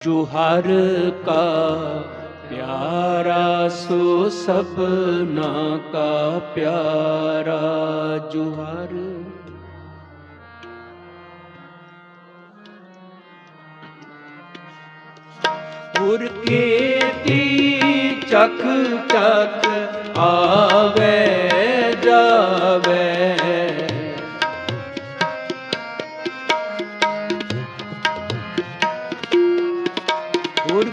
ਜੋ ਹਰ ਕਾ ਪਿਆਰਾ, ਸੋ ਸਭਨਾ ਕਾ ਪਿਆਰਾ, ਜੋ ਹਰ ਪੁਰ ਕੀਤੀ ਚਖ ਚਖ ਆਵੇ।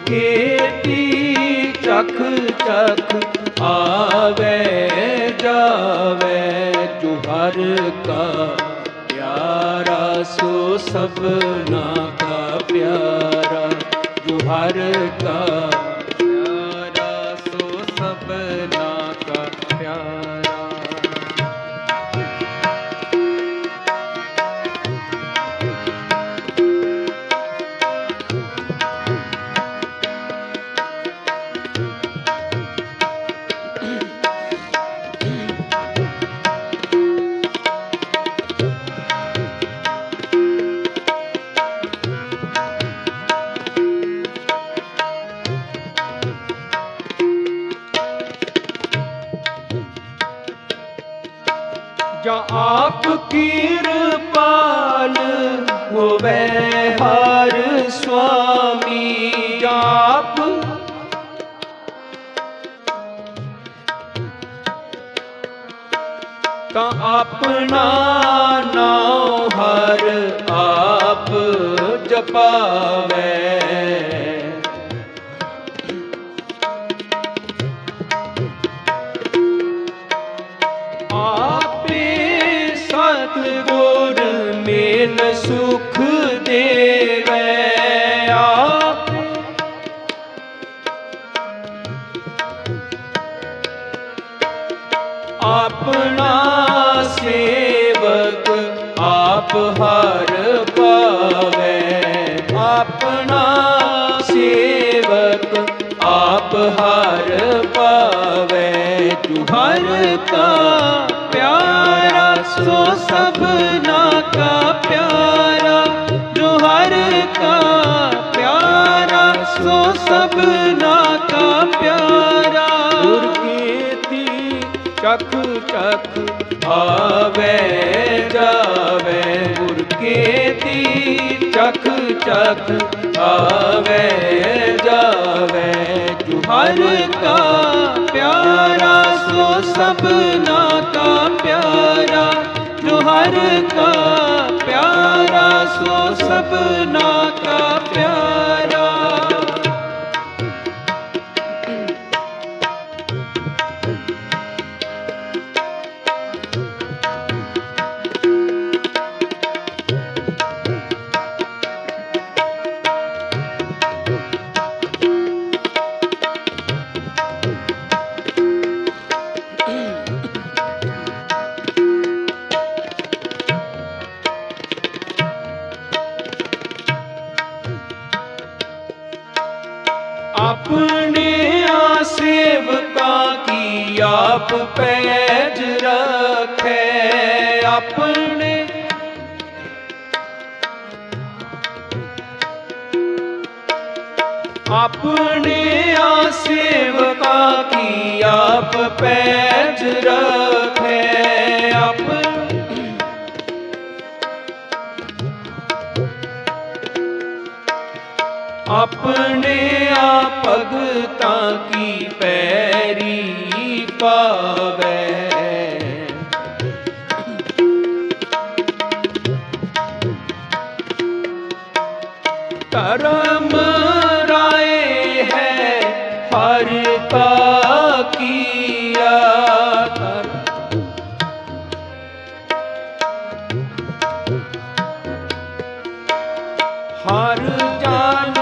ਕੀਤੀ ਚਖ ਚਖ ਆਵੇ ਜਾਵੇ ਜੁਹਰ ਕਾ ਪਿਆਰਾ ਸੋ ਸਭਨਾ ਕਾ ਪਿਆਰਾ ਜੁਹਰ ਕਾ ਜਾਂ ਆਪ ਕਿਰਪਾਲ ਹੋਵੇ ਹਰ ਸੁਆਮੀ ਜਾਂ ਆਪ। ਤਾਂ ਆਪਣਾ ਨਾਮ ਹਰ ਆਪ ਜਪਾਵੇ। ਸਤਿਗੁਰ ਮੇਲ ਸੁਖ ਦੇਵੇ ਆਪੇ। ਆਪਣਾ ਸੇਵਕ ਆਪ ਹਰ ਪਾਵੇ। ਆਪਣਾ ਸੇਵਕ ਆਪ ਹਰ ਪਾਵੇ। ਤੂੰ ਹਰ ਕਾ ਪਿਆਰਾ ਸੋ ਸਭਨਾ ਕਾ ਪਿਆਰਾ, ਜੋ ਹਰ ਕਾ ਪਿਆਰਾ, ਸੋ ਸਭਨਾ ਕਾ ਪਿਆਰਾ। ਗੁਰ ਕੀਤੀ ਚਖ ਚਖ ਆਵੇ, ਜਾਵੇ। ਗੁਰ ਕੀਤੀ ਚਖ ਚਖ ਆਵੇ, ਜਾਵੇ। ਜੋ ਹਰ ਕਾ ਪਿਆਰਾ, ਸੋ ਸਭਨਾ ਸੋ ਆਪ ਪੈਜ ਰੱਖੇ ਆਪਣੇ ਆਪਣੇ ਆ ਸੇਵਕਾ ਕੀ ਆਪ ਪੈਜ ਰੱਖੇ ਆਪਣੇ ਆਪਣੇ ਆ ਕੀ ਪੈਰੀ ਪਾਵੇ? ਧਰਮ ਰਾਏ ਹੈ ਹਰ ਕਾ ਕੀਆ ਧਰਮ। ਹਰ ਜਨ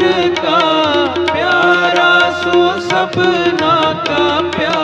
ਜੋ ਕਾ ਪਿਆਰਾ ਸੋ ਸਭਨਾ ਕਾ ਪਿਆਰਾ